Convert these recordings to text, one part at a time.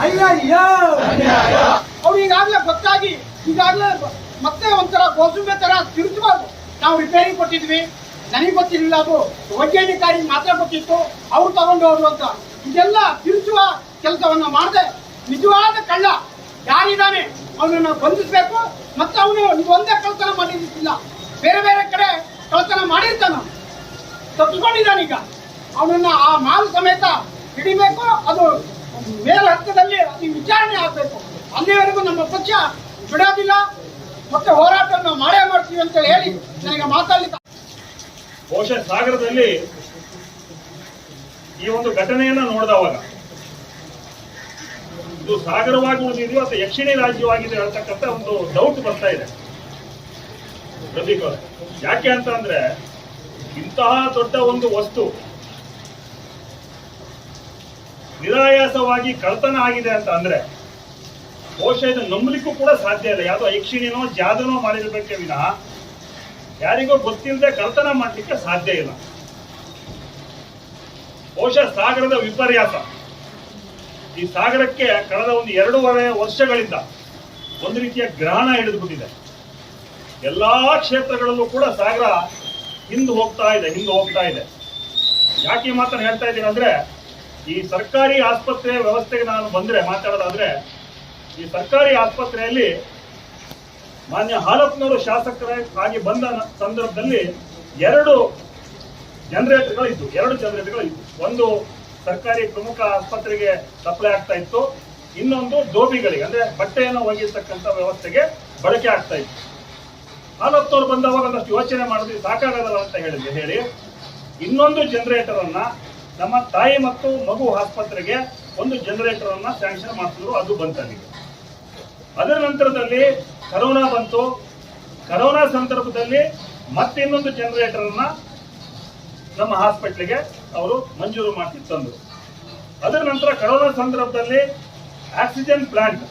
ಅಯ್ಯಯ್ಯೋ. ಅವ್ರು ಈಗಾಗಲೇ ಗೊತ್ತಾಗಿ ಈಗಾಗಲೇ ಮತ್ತೆ ಒಂಥರ ಗೋಸುಂಬೆ ತರ ತಿರುಚಬಾರ್ದು ನಾವು ರಿಪೇರಿ ಕೊಟ್ಟಿದ್ವಿ. ನನಗೆ ಗೊತ್ತಿರಲಿಲ್ಲ ಅದು. ವೈಜ್ಞಾನಿಕಾರಿ ಮಾತ್ರ ಗೊತ್ತಿತ್ತು. ಅವ್ರು ತಗೊಂಡವ್ರು ಅಂತ. ಇದೆಲ್ಲ ತಿರುಚುವ ಕೆಲಸವನ್ನ ಮಾಡದೆ. ನಿಜವಾದ ಕಳ್ಳ. ಯಾರಿದ್ದಾನೆ? ಅವನನ್ನು ಬಂಧಿಸಬೇಕು. ಮತ್ತೆ ಅವನು ಒಂದೇ ಕಳ್ತನ ಮಾಡಿರ್ತಿಲ್ಲ ಬೇರೆ ಬೇರೆ ಕಡೆ ಕಳ್ತನ ಮಾಡಿರ್ತಾನ. ತಪ್ಪಿಸ್ಕೊಂಡಿದ್ದಾನೀಗ ಅವನನ್ನ ಆ ಮಾಲ್ ಸಮೇತ ಹಿಡಿಬೇಕು. ಅದು ಮೇಲ್ ಹಂತದಲ್ಲಿ ಅದು ವಿಚಾರಣೆ ಆಗಬೇಕು. ಅಲ್ಲಿವರೆಗೂ ನಮ್ಮ ಪಕ್ಷ ಬಿಡೋದಿಲ್ಲ ಮತ್ತೆ ಹೋರಾಟ ಮಾಡೇ ಮಾಡ್ತೀವಿ ಅಂತ ಹೇಳಿ ನನಗೆ ಮಾತಾಡಲಿಕ್ಕೆ ಬಹುಶಃ ಸಾಗರದಲ್ಲಿ ಈ ಒಂದು ಘಟನೆಯನ್ನ ನೋಡಿದವಾಗ ಇದು ಸಾಗರವಾಗಿ ಉಳಿದಿದೆಯೋ ಅಥವಾ ಯಕ್ಷಿಣಿ ರಾಜ್ಯವಾಗಿದೆ ಅಂತಕ್ಕಂಥ ಒಂದು ಡೌಟ್ ಬರ್ತಾ ಇದೆ. ಪ್ರದೀಪ್ ಯಾಕೆ ಅಂತ ಅಂದ್ರೆ ಇಂತಹ ದೊಡ್ಡ ಒಂದು ವಸ್ತು ನಿರಾಯಾಸವಾಗಿ ಕಳ್ತನ ಆಗಿದೆ ಅಂತ ಅಂದ್ರೆ ಬಹುಶಃ ಇದು ನಂಬಲಿಕ್ಕೂ ಕೂಡ ಸಾಧ್ಯ ಇಲ್ಲ. ಯಾವುದೋ ಯಕ್ಷಿಣಿನೋ ಜಾದನೋ ಮಾಡಿರ್ಬೇಕೆ ವಿನ ಯಾರಿಗೂ ಗೊತ್ತಿಲ್ಲದೆ ಕಳ್ತನ ಮಾಡಲಿಕ್ಕೆ ಸಾಧ್ಯ ಇಲ್ಲ. ಬಹುಶಃ ಸಾಗರದ ವಿಪರ್ಯಾಸ. ಈ ಸಾಗರಕ್ಕೆ ಕಳೆದ ಒಂದು ಎರಡೂವರೆ ವರ್ಷಗಳಿಂದ ಒಂದು ರೀತಿಯ ಗ್ರಹಣ ಹಿಡಿದುಬಿಟ್ಟಿದೆ. ಎಲ್ಲಾ ಕ್ಷೇತ್ರಗಳಲ್ಲೂ ಕೂಡ ಸಾಗರ ಹಿಂದೆ ಹೋಗ್ತಾ ಇದೆ, ಹಿಂದೆ ಹೋಗ್ತಾ ಇದೆ. ಯಾಕೆ ಮಾತ್ರ ಹೇಳ್ತಾ ಇದ್ದೀನಿ ಅಂದ್ರೆ ಈ ಸರ್ಕಾರಿ ಆಸ್ಪತ್ರೆ ವ್ಯವಸ್ಥೆಗೆ ನಾನು ಬಂದ್ರೆ, ಮಾತಾಡೋದಾದ್ರೆ, ಈ ಸರ್ಕಾರಿ ಆಸ್ಪತ್ರೆಯಲ್ಲಿ ಮಾನ್ಯ ಹಾಲಪ್ಪನವರು ಶಾಸಕರಾಗಿ ಬಂದ ಸಂದರ್ಭದಲ್ಲಿ ಎರಡು ಜನರೇಟರ್ಗಳು ಇದ್ದು ಎರಡು ಜನರೇಟರ್ಗಳು ಇದ್ದು ಒಂದು ಸರ್ಕಾರಿ ಪ್ರಮುಖ ಆಸ್ಪತ್ರೆಗೆ ಸಪ್ಲೈ ಆಗ್ತಾ ಇತ್ತು, ಇನ್ನೊಂದು ದೋಬಿಗಳಿಗೆ, ಅಂದ್ರೆ ಬಟ್ಟೆಯನ್ನು ಒಗೆಯತಕ್ಕಂಥ ವ್ಯವಸ್ಥೆಗೆ ಬಳಕೆ ಆಗ್ತಾ ಇತ್ತು. ಹಾಲಪ್ಪನವ್ರು ಬಂದವಾಗ ಒಂದಷ್ಟು ಯೋಚನೆ ಮಾಡಿದ್ವಿ, ಸಾಕಾಗಲ್ಲ ಅಂತ ಹೇಳಿದ್ವಿ, ಹೇಳಿ. ಇನ್ನೊಂದು ಜನರೇಟರ್ ಅನ್ನ ನಮ್ಮ ತಾಯಿ ಮತ್ತು ಮಗು ಆಸ್ಪತ್ರೆಗೆ ಒಂದು ಜನರೇಟರ್ ಅನ್ನ ಸ್ಯಾಂಕ್ಷನ್ ಮಾಡ್ತಿದ್ರು, ಅದು ಬಂತಾಗಿದೆ ಅದರ ನಂತರದಲ್ಲಿ ಕರೋನಾ ಬಂತು. ಕರೋನಾ ಸಂದರ್ಭದಲ್ಲಿ ಮತ್ತೆ ಇನ್ನೊಂದು ಜನರೇಟರ್ ಅನ್ನ ನಮ್ಮ ಹಾಸ್ಪಿಟ್ಲಿಗೆ ಅವರು ಮಂಜೂರು ಮಾಡಿ ತಂದರು. ಅದರ ನಂತರ ಕರೋನಾ ಸಂದರ್ಭದಲ್ಲಿ ಆಕ್ಸಿಜನ್ ಪ್ಲಾಂಟ್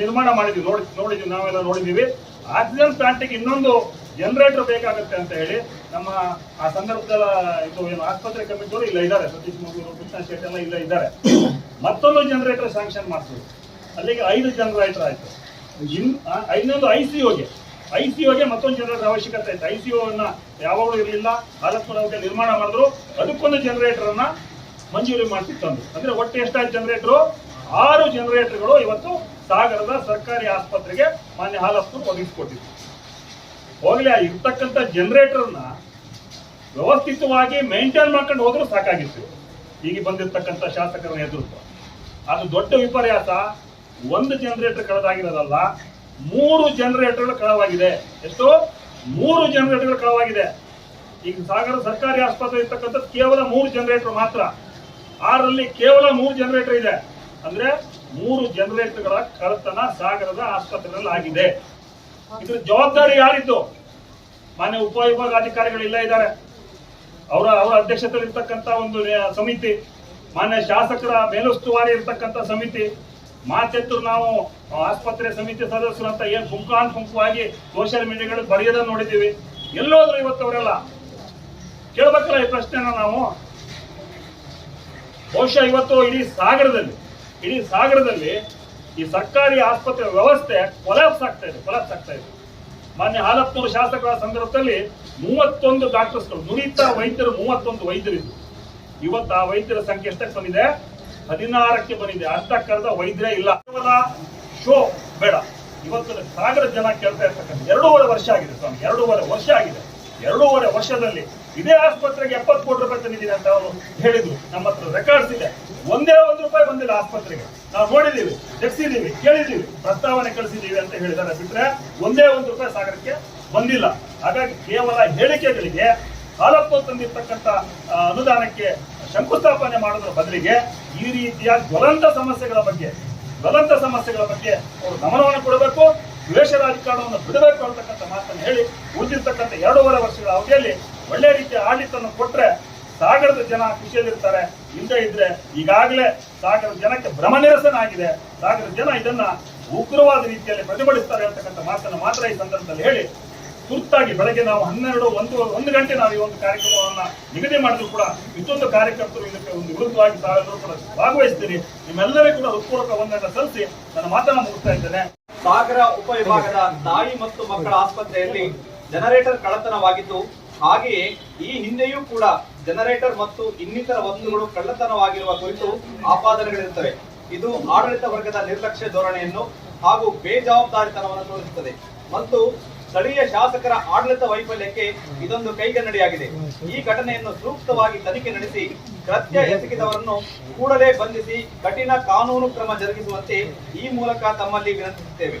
ನಿರ್ಮಾಣ ಮಾಡಿದ್ವಿ. ನೋಡಿ, ನೋಡಿದ್ವಿ, ನಾವೆಲ್ಲ ನೋಡಿದೀವಿ ಆಕ್ಸಿಜನ್ ಪ್ಲಾಂಟ್ಗೆ ಇನ್ನೊಂದು ಜನರೇಟರ್ ಬೇಕಾಗುತ್ತೆ ಅಂತ ಹೇಳಿ ನಮ್ಮ ಆ ಸಂದರ್ಭದಲ್ಲ ಇದು ಏನು ಆಸ್ಪತ್ರೆ ಕಮಿಟಿಯವರು ಇಲ್ಲ ಇದ್ದಾರೆ. ಸತೀಶ್ ಮಗಳೂರು ಕೃಷ್ಣ ಶೆಟ್ಟಿ ಎಲ್ಲ ಇಲ್ಲ ಇದ್ದಾರೆ. ಮತ್ತೊಂದು ಜನರೇಟರ್ ಸ್ಯಾಂಕ್ಷನ್ ಮಾಡ್ತೀವಿ. ಅಲ್ಲಿಗೆ ಐದು ಜನರೇಟರ್ ಆಯ್ತು. ಇನ್ ಐದನೇದು ಐ ಸಿ ಓಗೆ ಐ ಸಿ ಓಗೆ ಮತ್ತೊಂದು ಜನರೇಟರ್ ಅವಶ್ಯಕತೆ ಐತೆ ಐ ಸಿ ಅನ್ನ ಯಾವಾಗಲೂ ಇರಲಿಲ್ಲ. ಹಾಲತ್ಪುರಕ್ಕೆ ನಿರ್ಮಾಣ ಮಾಡಿದ್ರು. ಅದಕ್ಕೊಂದು ಜನರೇಟರ್ ಅನ್ನ ಮಂಜೂರಿ ಮಾಡ್ತಿ ತಂದು. ಅಂದ್ರೆ ಒಟ್ಟು ಎಷ್ಟಾಯ್ತು ಜನರೇಟರ್ ಆರು ಜನರೇಟರ್ಗಳು ಇವತ್ತು ಸಾಗರದ ಸರ್ಕಾರಿ ಆಸ್ಪತ್ರೆಗೆ ಮಾನ್ಯ ಹಾಲಸ್ಪುರ್ ಒದಗಿಸ್ಕೊಟ್ಟಿದ್ರು. ಹೋಗಲಿ, ಆ ಇರ್ತಕ್ಕಂಥ ಜನರೇಟರ್ನ ವ್ಯವಸ್ಥಿತವಾಗಿ ಮೇಂಟೈನ್ ಮಾಡ್ಕೊಂಡು ಹೋದ್ರೂ ಸಾಕಾಗಿತ್ತು. ಈಗ ಬಂದಿರತಕ್ಕಂತ ಶಾಸಕರ ನೇತೃತ್ವ. ಅದು ದೊಡ್ಡ ವಿಪರ್ಯಾಸ. ಒಂದು ಜನರೇಟರ್ ಕಳೆದಾಗಿರೋದಲ್ಲ, ಮೂರು ಜನರೇಟರ್ಗಳು ಕಳವಾಗಿದೆ. ಎಷ್ಟು? ಮೂರು ಜನರೇಟರ್ಗಳು ಕಳವಾಗಿದೆ. ಈಗ ಸಾಗರ ಸರ್ಕಾರಿ ಆಸ್ಪತ್ರೆ ಇರ್ತಕ್ಕಂಥ ಕೇವಲ ಮೂರು ಜನರೇಟರ್ ಮಾತ್ರ. ಆರಲ್ಲಿ ಕೇವಲ ಮೂರು ಜನರೇಟರ್ ಇದೆ. ಅಂದ್ರೆ ಮೂರು ಜನರೇಟರ್ಗಳ ಕಳತನ ಸಾಗರದ ಆಸ್ಪತ್ರೆಯಲ್ಲಿ ಆಗಿದೆ. ಇದ್ರ ಜವಾಬ್ದಾರಿ ಯಾರಿದ್ದು? ಮಾನ್ಯ ಉಪವಿಭಾಗಾಧಿಕಾರಿಗಳು ಇಲ್ಲ ಇದ್ದಾರೆ. ಅವರ ಅವರ ಅಧ್ಯಕ್ಷತೆಯಲ್ಲಿ ಇರ್ತಕ್ಕಂಥ ಒಂದು ಸಮಿತಿ, ಮಾನ್ಯ ಶಾಸಕರ ಮೇಲುಸ್ತುವಾರಿ ಇರ್ತಕ್ಕಂಥ ಸಮಿತಿ ಮಾತೆತ್ತು ನಾವು ಆಸ್ಪತ್ರೆ ಸಮಿತಿ ಸದಸ್ಯರು ಅಂತ ಏನು ಗುಂಪಾನ್ ಗುಂಪುವಾಗಿ ಸೋಷಿಯಲ್ ಮೀಡಿಯಾಗಳಲ್ಲಿ ಬರೆಯೋದನ್ನ ನೋಡಿದ್ದೀವಿ. ಎಲ್ಲೋದ್ರು ಇವತ್ತು ಅವರೆಲ್ಲ ಕೇಳ್ಬೇಕಲ್ಲ ಈ ಪ್ರಶ್ನೆನ ನಾವು? ಬಹುಶಃ ಇವತ್ತು ಇಡೀ ಸಾಗರದಲ್ಲಿ ಇಡೀ ಸಾಗರದಲ್ಲಿ ಈ ಸರ್ಕಾರಿ ಆಸ್ಪತ್ರೆ ವ್ಯವಸ್ಥೆ ಕೊಲಾಪ್ಸ್ ಆಗ್ತಾ ಇದೆ ಕೊಲಾಪ್ಸ್ ಆಗ್ತಾ ಇದೆ. ಮಾನ್ಯ ಹಾಲಪ್ಪನವರು ಶಾಸಕರ ಸಂದರ್ಭದಲ್ಲಿ ಮೂವತ್ತೊಂದು ಡಾಕ್ಟರ್ಸ್ಗಳು, ನುರಿತ ವೈದ್ಯರು ಮೂವತ್ತೊಂದು ವೈದ್ಯರಿದ್ದು ಇವತ್ತು ಆ ವೈದ್ಯರ ಸಂಖ್ಯೆ ಎಷ್ಟಕ್ಕೆ ಬಂದಿದೆ? ಹದಿನಾರಕ್ಕೆ ಬಂದಿದೆ. ಅರ್ಧ ಕರೆದ ವೈದ್ಯರೇ ಇಲ್ಲ. ಕೇವಲ ಶೋ ಬೇಡ. ಇವತ್ತು ಸಾಗರ ಜನ ಕೇಳ್ತಾ ಇರ್ತಕ್ಕಂಥ ಎರಡೂವರೆ ವರ್ಷ ಆಗಿದೆ ಸ್ವಾಮಿ. ಎರಡೂವರೆ ವರ್ಷ ಆಗಿದೆ. ಎರಡೂವರೆ ವರ್ಷದಲ್ಲಿ ಇದೇ ಆಸ್ಪತ್ರೆಗೆ ಎಪ್ಪತ್ತು ಕೋಟಿ ರೂಪಾಯಿ ತಂದಿದ್ದೀನಿ ಅಂತ ಅವರು ಹೇಳಿದ್ರು. ನಮ್ಮ ಹತ್ರ ರೆಕಾರ್ಡ್ಸ್ ಇದೆ. ಒಂದೇ ಒಂದು ರೂಪಾಯಿ ಬಂದಿಲ್ಲ ಆಸ್ಪತ್ರೆಗೆ. ನಾವು ನೋಡಿದ್ದೀವಿ, ತೆಗ್ಸಿದ್ದೀವಿ, ಕೇಳಿದ್ದೀವಿ, ಪ್ರಸ್ತಾವನೆ ಕಳಿಸಿದ್ದೀವಿ ಅಂತ ಹೇಳಿದ್ದಾರೆ. ಬಿಟ್ರೆ ಒಂದೇ ಒಂದು ರೂಪಾಯಿ ಸಾಗರಕ್ಕೆ ಬಂದಿಲ್ಲ. ಹಾಗಾಗಿ ಕೇವಲ ಹೇಳಿಕೆಗಳಿಗೆ ಹಾಲಪ್ಪ ತಂದಿರ್ತಕ್ಕಂಥ ಅನುದಾನಕ್ಕೆ ಶಂಕುಸ್ಥಾಪನೆ ಮಾಡೋದ್ರ ಬದಲಿಗೆ ಈ ರೀತಿಯ ಜ್ವಲಂತ ಸಮಸ್ಯೆಗಳ ಬಗ್ಗೆ, ಜ್ವಲಂತ ಸಮಸ್ಯೆಗಳ ಬಗ್ಗೆ ಅವರು ಗಮನವನ್ನು ಕೊಡಬೇಕು, ದ್ವೇಷ ರಾಜಕಾರಣವನ್ನು ಬಿಡಬೇಕು ಅಂತಕ್ಕಂಥ ಮಾತನ್ನು ಹೇಳಿ ಉಳಿದಿರ್ತಕ್ಕಂಥ ಎರಡೂವರೆ ವರ್ಷಗಳ ಅವಧಿಯಲ್ಲಿ ಒಳ್ಳೆ ರೀತಿಯ ಆಡಳಿತವನ್ನು ಕೊಟ್ರೆ ಸಾಗರದ ಜನ ಖುಷಿಯಲ್ಲಿರ್ತಾರೆ. ಹಿಂದೆ ಇದ್ರೆ ಈಗಾಗಲೇ ಸಾಗರದ ಜನಕ್ಕೆ ಭ್ರಮ ನಿರಸನ ಆಗಿದೆ ಸಾಗರದ ಜನ ಇದನ್ನ ಉಗ್ರವಾದ ರೀತಿಯಲ್ಲಿ ಪ್ರತಿಭಟಿಸ್ತಾರೆ ಅಂತಕ್ಕಂಥ ಮಾತನ್ನು ಮಾತ್ರ ಈ ಸಂದರ್ಭದಲ್ಲಿ ಹೇಳಿ. ತುರ್ತಾಗಿ ಬೆಳಗ್ಗೆ ನಾವು ಹನ್ನೆರಡು, ಒಂದು ಒಂದು ಗಂಟೆ ನಾವು ಈ ಒಂದು ಕಾರ್ಯಕ್ರಮವನ್ನ ನಿಗದಿ ಮಾಡಿದ್ರು ಕೂಡ ಇಷ್ಟೊಂದು ಕಾರ್ಯಕರ್ತರು ಇದಕ್ಕೆ ಒಂದು ವಿರುದ್ಧವಾಗಿ ತಾವೆಲ್ಲರೂ ಕೂಡ ಭಾಗವಹಿಸ್ತೀರಿ. ನಿಮ್ಮೆಲ್ಲರಿಗೂ ಕೂಡ ಹೃತ್ಪೂರ್ವಕ ಒಂದನ್ನು ಸಲ್ಲಿಸಿ ನನ್ನ ಮಾತನ್ನ ಮುಗಿಸ್ತಾ ಇದ್ದೇನೆ. ಸಾಗರ ಉಪವಿಭಾಗದ ತಾಯಿ ಮತ್ತು ಮಕ್ಕಳ ಆಸ್ಪತ್ರೆಯಲ್ಲಿ ಜನರೇಟರ್ ಕಳ್ಳತನವಾಗಿದ್ದು ಹಾಗೆಯೇ ಈ ಹಿಂದೆಯೂ ಕೂಡ ಜನರೇಟರ್ ಮತ್ತು ಇನ್ನಿತರ ವಸ್ತುಗಳು ಕಳ್ಳತನವಾಗಿರುವ ಕುರಿತು ಆಪಾದನೆಗಳಿರುತ್ತವೆ. ಇದು ಆಡಳಿತ ವರ್ಗದ ನಿರ್ಲಕ್ಷ್ಯ ಧೋರಣೆಯನ್ನು ಹಾಗೂ ಬೇಜವಾಬ್ದಾರಿತನವನ್ನು ತೋರಿಸುತ್ತದೆ ಮತ್ತು ಸ್ಥಳೀಯ ಶಾಸಕರ ಆಡಳಿತ ವೈಫಲ್ಯಕ್ಕೆ ಇದೊಂದು ಕೈಗನ್ನಡಿಯಾಗಿದೆ. ಈ ಘಟನೆಯನ್ನು ಸೂಕ್ತವಾಗಿ ತನಿಖೆ ನಡೆಸಿ ಕೃತ್ಯ ಎಸಗಿದವರನ್ನು ಕೂಡಲೇ ಬಂಧಿಸಿ ಕಠಿಣ ಕಾನೂನು ಕ್ರಮ ಜರುಗಿಸುವಂತೆ ಈ ಮೂಲಕ ತಮ್ಮಲ್ಲಿ ವಿನಂತಿಸುತ್ತೇವೆ.